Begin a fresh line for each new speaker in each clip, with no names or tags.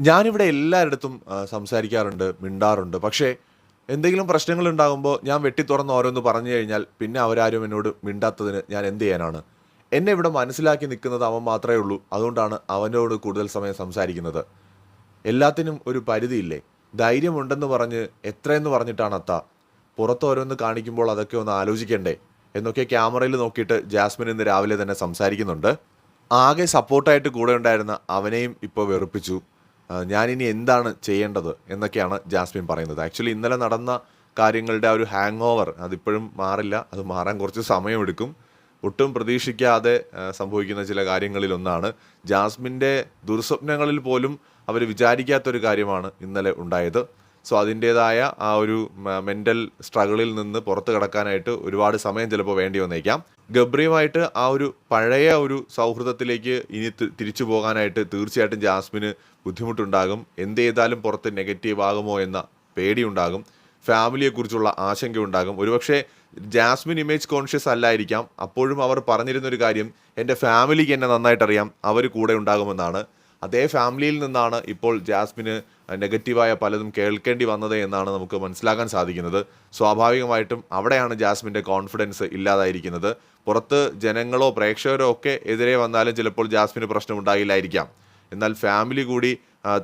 ഞാനിവിടെ എല്ലായിടത്തും സംസാരിക്കാറുണ്ട് മിണ്ടാറുണ്ട്. പക്ഷേ എന്തെങ്കിലും പ്രശ്നങ്ങൾ ഉണ്ടാകുമ്പോൾ ഞാൻ വെട്ടി തുറന്ന് ഓരോന്ന് പറഞ്ഞു കഴിഞ്ഞാൽ പിന്നെ അവരാരും എന്നോട് മിണ്ടാത്തതിന് ഞാൻ എന്ത് ചെയ്യാനാണ്? എന്നെ ഇവിടെ മനസ്സിലാക്കി നിൽക്കുന്നത് അവൻ മാത്രമേ ഉള്ളൂ. അതുകൊണ്ടാണ് അവനോട് കൂടുതൽ സമയം സംസാരിക്കുന്നത്. എല്ലാത്തിനും ഒരു പരിധിയില്ലേ? ധൈര്യമുണ്ടെന്ന് പറഞ്ഞ് എത്രയെന്ന് പറഞ്ഞിട്ടാണ് അത്ത? പുറത്ത് ഓരോന്ന് കാണിക്കുമ്പോൾ അതൊക്കെ ഒന്ന് ആലോചിക്കണ്ടേ? എന്നൊക്കെ ക്യാമറയിൽ നോക്കിയിട്ട് ജാസ്മിൻ ഇന്ന് രാവിലെ തന്നെ സംസാരിക്കുന്നുണ്ട്. ആകെ സപ്പോർട്ടായിട്ട് കൂടെ ഉണ്ടായിരുന്ന അവനെയും ഇപ്പോൾ വെറുപ്പിച്ചു. ഞാനിനി എന്താണ് ചെയ്യേണ്ടത് എന്നൊക്കെയാണ് ജാസ്മിൻ പറയുന്നത്. ആക്ച്വലി ഇന്നലെ നടന്ന കാര്യങ്ങളുടെ ആ ഒരു ഹാങ് ഓവർ അതിപ്പോഴും മാറില്ല. അത് മാറാൻ കുറച്ച് സമയമെടുക്കും. ഒട്ടും പ്രതീക്ഷിക്കാതെ സംഭവിക്കുന്ന ചില കാര്യങ്ങളിലൊന്നാണ്. ജാസ്മിന്റെ ദുർസ്വപ്നങ്ങളിൽ പോലും അവർ വിചാരിക്കാത്തൊരു കാര്യമാണ് ഇന്നലെ ഉണ്ടായത്. സോ അതിന്റേതായ ആ ഒരു മെന്റൽ സ്ട്രഗിളിൽ നിന്ന് പുറത്ത് കിടക്കാനായിട്ട് ഒരുപാട് സമയം ചിലപ്പോൾ വേണ്ടി വന്നേക്കാം. ഗബ്രിയുമായിട്ട് ആ ഒരു പഴയ ഒരു സൗഹൃദത്തിലേക്ക് ഇനി തിരിച്ചു പോകാനായിട്ട് തീർച്ചയായിട്ടും ജാസ്മിന് ബുദ്ധിമുട്ടുണ്ടാകും. എന്ത് ചെയ്താലും പുറത്ത് നെഗറ്റീവ് ആകുമോ എന്ന പേടിയുണ്ടാകും. ഫാമിലിയെക്കുറിച്ചുള്ള ആശങ്കയുണ്ടാകും. ഒരുപക്ഷെ ജാസ്മിൻ ഇമേജ് കോൺഷ്യസ് അല്ലായിരിക്കാം. അപ്പോഴും അവർ പറഞ്ഞിരുന്നൊരു കാര്യം എന്റെ ഫാമിലിക്ക് എന്നെ നന്നായിട്ടറിയാം. അവർ കൂടെ ഉണ്ടാകുമെന്നാണ്. അതേ ഫാമിലിയിൽ നിന്നാണ് ഇപ്പോൾ ജാസ്മിന് നെഗറ്റീവായ പലതും കേൾക്കേണ്ടി വന്നത് എന്നാണ് നമുക്ക് മനസ്സിലാക്കാൻ സാധിക്കുന്നത്. സ്വാഭാവികമായിട്ടും അവിടെയാണ് ജാസ്മിന്റെ കോൺഫിഡൻസ് ഇല്ലാതായിരിക്കുന്നത്. പുറത്ത് ജനങ്ങളോ പ്രേക്ഷകരോ ഒക്കെ എതിരെ വന്നാലും ചിലപ്പോൾ ജാസ്മിന് പ്രശ്നം ഉണ്ടായില്ലായിരിക്കാം എന്നാൽ ഫാമിലി കൂടി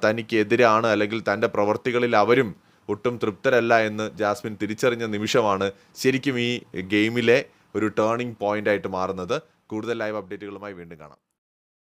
തനിക്ക് തനിക്കെതിരാണ് അല്ലെങ്കിൽ തന്റെ പ്രവർത്തികളിൽ അവരും ഒട്ടും തൃപ്തരല്ല എന്ന് ജാസ്മിൻ തിരിച്ചറിഞ്ഞ നിമിഷമാണ് ശരിക്കും ഈ ഗെയിമിലെ ഒരു ടേണിംഗ് പോയിന്റായിട്ട് മാറുന്നത്. കൂടുതൽ ലൈവ് അപ്ഡേറ്റുകളുമായി വീണ്ടും കാണാം.